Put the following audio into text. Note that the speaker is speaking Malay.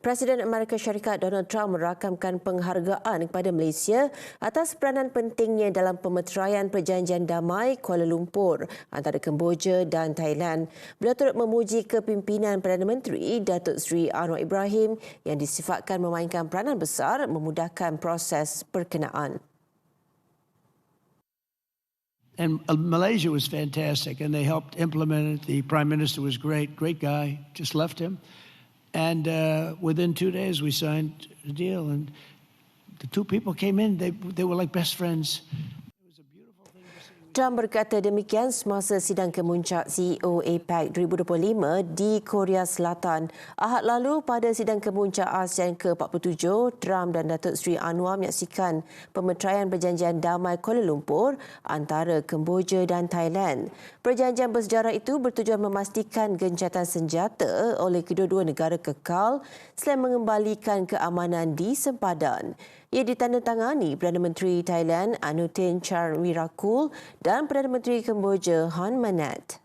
Presiden Amerika Syarikat Donald Trump merakamkan penghargaan kepada Malaysia atas peranan pentingnya dalam pemeteraian perjanjian damai Kuala Lumpur antara Kemboja dan Thailand. Beliau turut memuji kepimpinan Perdana Menteri Datuk Seri Anwar Ibrahim yang disifatkan memainkan peranan besar memudahkan proses perkenaan. And uh, Malaysia was fantastic, and they helped implement it. The prime minister was great, great guy. Just left him. And uh, within two days, we signed a deal. And the two people came in, they, they were like best friends. Trump berkata demikian semasa sidang kemuncak CEO APEC 2025 di Korea Selatan. Ahad lalu pada sidang kemuncak ASEAN ke-47, Trump dan Datuk Seri Anwar menyaksikan pemeteraian perjanjian damai Kuala Lumpur antara Kemboja dan Thailand. Perjanjian bersejarah itu bertujuan memastikan gencatan senjata oleh kedua-dua negara kekal selain mengembalikan keamanan di sempadan. Ia ditandatangani Perdana Menteri Thailand Anutin Charnvirakul dan Perdana Menteri Kemboja Han Manet.